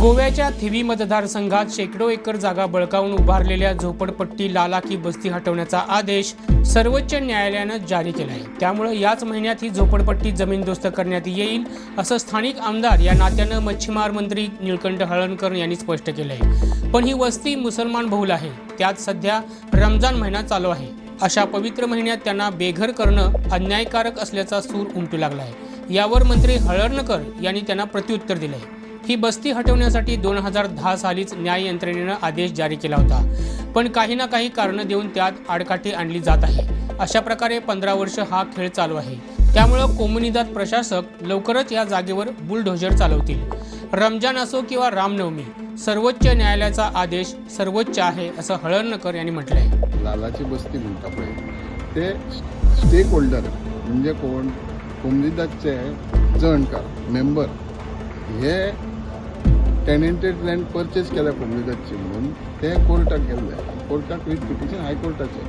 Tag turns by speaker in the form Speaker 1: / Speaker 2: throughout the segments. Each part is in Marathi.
Speaker 1: गोव्याच्या थिवी मतदारसंघात शेकडो एकर जागा बळकावून उभारलेल्या झोपडपट्टी लालाकी बस्ती हटवण्याचा आदेश सर्वोच्च न्यायालयानं जारी केला आहे त्यामुळे याच महिन्यात ही झोपडपट्टी जमीनदोस्त करण्यात येईल असं स्थानिक आमदार या नात्यानं मच्छीमार मंत्री निळकंठ हळणकर यांनी स्पष्ट केलं आहे पण ही वस्ती मुसलमान बहुल आहे. त्यात सध्या रमजान महिना चालू आहे. अशा पवित्र महिन्यात त्यांना बेघर करणं अन्यायकारक असल्याचा सूर उमटू लागला आहे यावर मंत्री हळर्णकर यांनी त्यांना प्रत्युत्तर आहे ही बस्ती हटवण्यासाठी दोन हजार दहा सालीच न्याय यंत्रणेनं आदेश जारी केला होता. पण काही ना काही कारणं देऊन त्यात आडकाठी आणली जात आहे. अशा प्रकारे पंधरा वर्ष हा खेळ चालू आहे. त्यामुळं कोमुनिदात प्रशासक लवकरच या जागेवर बुलडोजर चालवतील. रमजान असो किंवा रामनवमी सर्वोच्च न्यायालयाचा आदेश सर्वोच्च आहे असं हळर्णकर यांनी म्हटलंय.
Speaker 2: लालाची बस्ती म्हणटा ते स्टेक होल्डर म्हणजे कोण? कोमरिदाचे जणकार मेंबर हे टेनेंटेड लँड परचेस केल्या कोमरिदाची म्हणून. ते कोर्टाक गेल्ले कोर्टाक वीथ पिटिशन हायकोर्टाचे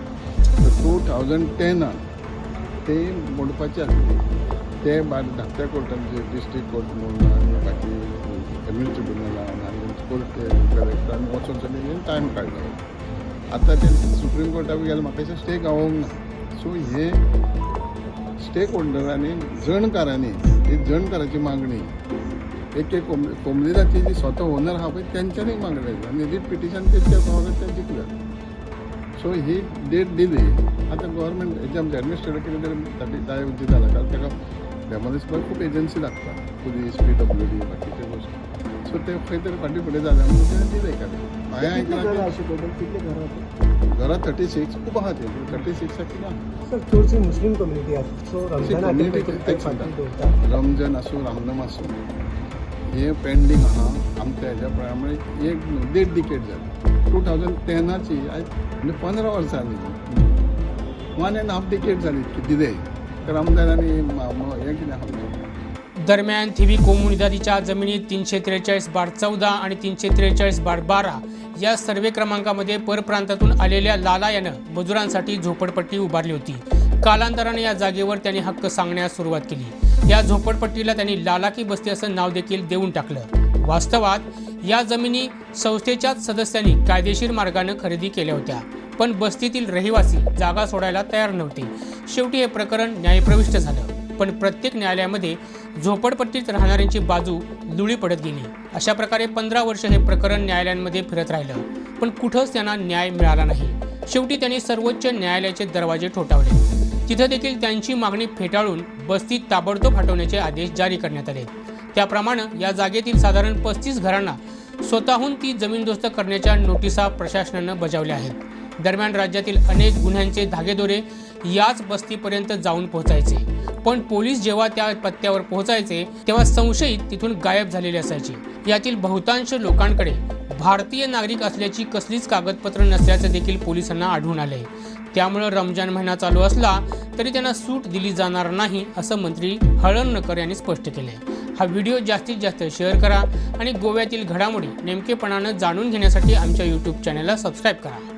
Speaker 2: टू थावजंड टेनान ते मोडपाचे आसले ते भायर धाकट्या कोर्टांचे डिस्ट्रीक्ट कोर्ट म्हणून आनी बाकी एमएल ट्रिब्युनलान आनी कोर्ट कलेक्टरान वचून सगळे टायम काडलो आतां ते सुप्रीम कोर्टाक गेले म्हाका दिसता स्टे गावोंक ना सो हे स्टेक होल्डरांनी जणकारांनी ही जणकाराची मागणी एक एक कोंब कोंबडीदाची जी स्वता ओनर आहा पळय तेंच्यांनी मागणी आनी रीट पिटिशन तेंच्या प्रमाणे ते जिखल्यात सो ही डेट दिली. आतां गव्हर्मेंट हेजे आमचे एडमिनिस्ट्रेटर कितें तरी जाय जाला कारण ताका डेमोलिशपाक खूब एजन्सी लागता पुलीस पी डब्ल्यू डी बाकीचे गोश्टी सो ते खंय तरी फाटीं फुडें जालें म्हणून तेणें दिलें एखादें हांवें आयकलां
Speaker 3: घरां
Speaker 2: थर्टी सिक्स खूब आहा ते थर्टी सिक्साक कितें
Speaker 3: चडशी मुस्लीम कम्युनिटी आसा सो रमजान
Speaker 2: कितें सांगता? आसूं रामनम आसूं हे पेंडींग आहा आमच्या हेज्या प्रमाणे एक देड डिकेट जाली टू थावजंड टेनाची आयज म्हणजे पंदरा वर्सां जाली वन एन्ड हाफ डिकेट जाली दिले तर आमदारांनी हे कितें आहा
Speaker 1: दरम्यान थिवी कोमुनिदादीच्या जमिनीत तीनशे त्रेचाळीस बार चौदा आणि तीनशे त्रेचाळीस बार बारा या सर्वे क्रमांकामध्ये परप्रांतातून आलेल्या लाला यानं मजुरांसाठी झोपडपट्टी उभारली होती. कालांतराने या जागेवर त्यांनी हक्क सांगण्यास सुरुवात केली. या झोपडपट्टीला त्यांनी लालाकी बस्ती असं नाव देखील देऊन टाकलं. वास्तवात या जमिनी संस्थेच्याच सदस्यांनी कायदेशीर मार्गानं खरेदी केल्या होत्या पण बस्तीतील रहिवासी जागा सोडायला तयार नव्हते. शेवटी हे प्रकरण न्यायप्रविष्ट झालं पण प्रत्येक न्यायालयामध्ये झोपडपट्टीत राहणाऱ्यांची बाजू लुळी पडत गेली. अशा प्रकारे पंधरा वर्ष हे प्रकरण न्यायालयांमध्ये फिरत राहिलं पण कुठंच त्यांना न्याय मिळाला नाही. शेवटी त्यांनी सर्वोच्च न्यायालयाचे दरवाजे ठोठावले. तिथं देखील त्यांची मागणी फेटाळून बस्ती ताबडतोब हटवण्याचे आदेश जारी करण्यात आले. त्याप्रमाणे या जागेतील साधारण पस्तीस घरांना स्वतःहून ती जमीनदोस्त करण्याच्या नोटिसा प्रशासनानं बजावल्या आहेत. दरम्यान राज्यातील अनेक गुन्ह्यांचे धागेदोरे याच बस्तीपर्यंत जाऊन पोहोचायचे. पण पोलीस जेव्हा त्या पत्त्यावर पोहोचायचे तेव्हा संशयित तिथून गायब झालेले असायचे. यातील बहुतांश लोकांकडे भारतीय नागरिक असल्याची कसलीच कागदपत्र नसल्याचं देखील पोलिसांना आढळून आले त्यामुळं रमजान महिना चालू असला तरी त्यांना सूट दिली जाणार नाही असं मंत्री हळणकर यांनी स्पष्ट केले हा व्हिडिओ जास्तीत जास्त शेअर करा आणि गोव्यातील घडामोडी नेमकेपणानं जाणून घेण्यासाठी आमच्या यूट्यूब चॅनलला सबस्क्राईब करा.